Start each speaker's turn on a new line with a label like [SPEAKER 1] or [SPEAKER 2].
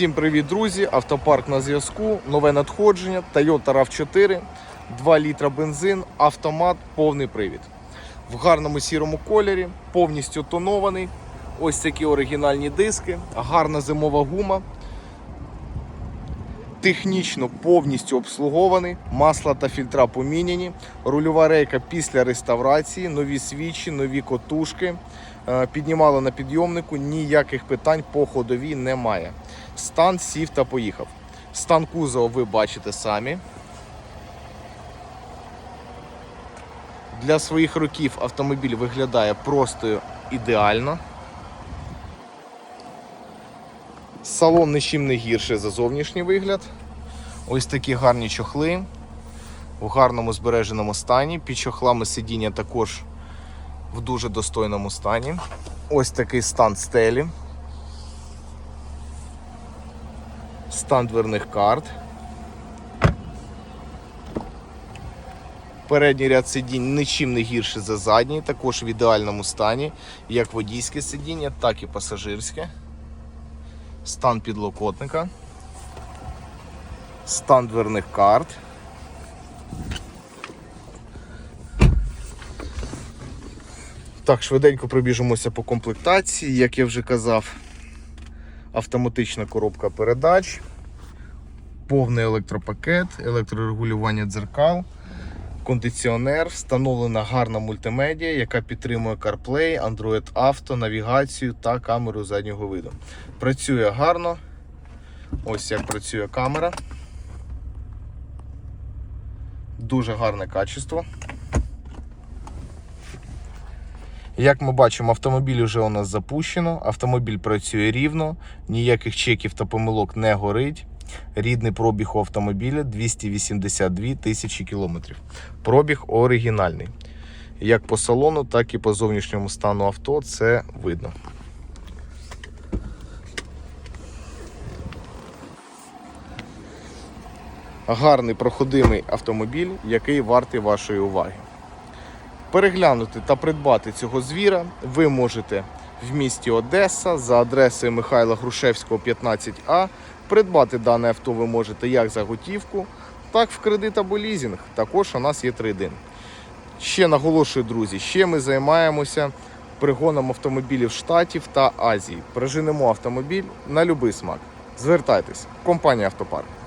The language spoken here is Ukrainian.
[SPEAKER 1] Всім привіт, друзі! Автопарк на зв'язку. Нове надходження. Toyota RAV4, 2 літра бензин, автомат, повний привід. В гарному сірому кольорі, повністю тонований. Ось такі оригінальні диски, гарна зимова гума. Технічно повністю обслугований, масла та фільтра поміняні, рульова рейка після реставрації, нові свічі, нові котушки. Е, Піднімали на підйомнику, ніяких питань по ходовій немає. Стан сів та поїхав. Стан кузова ви бачите самі. Для своїх років автомобіль виглядає просто ідеально. Салон нічим не гірше за зовнішній вигляд. Ось такі гарні чохли в гарному збереженому стані. Під чохлами сидіння також в дуже достойному стані. Ось такий стан стелі. Стан дверних карт. Передній ряд сидінь нічим не гірше за задній, також в ідеальному стані, як водійське сидіння, так і пасажирське. Стан підлокотника. Стан дверних карт. Так, швиденько пробіжимося по комплектації. Як я вже казав, автоматична коробка передач, повний електропакет, електрорегулювання дзеркал, кондиціонер, встановлена гарна мультимедіа, яка підтримує CarPlay, Android Auto, навігацію та камеру заднього виду. Працює гарно. Ось як працює камера. Дуже гарне качество. Як ми бачимо, автомобіль вже у нас запущено, автомобіль працює рівно, ніяких чеків та помилок не горить. Рідний пробіг у автомобіля 282 тисячі кілометрів. Пробіг оригінальний. Як по салону, так і по зовнішньому стану авто це видно. Гарний проходимий автомобіль, який вартий вашої уваги. Переглянути та придбати цього звіра ви можете в місті Одеса за адресою Михайла Грушевського, 15А. Придбати дане авто ви можете як за готівку, так в кредит або лізинг. Також у нас є трейдинг. Ще наголошую, друзі, ще ми займаємося пригоном автомобілів Штатів та Азії. Приженемо автомобіль на будь-який смак. Звертайтесь, компанія Автопарк.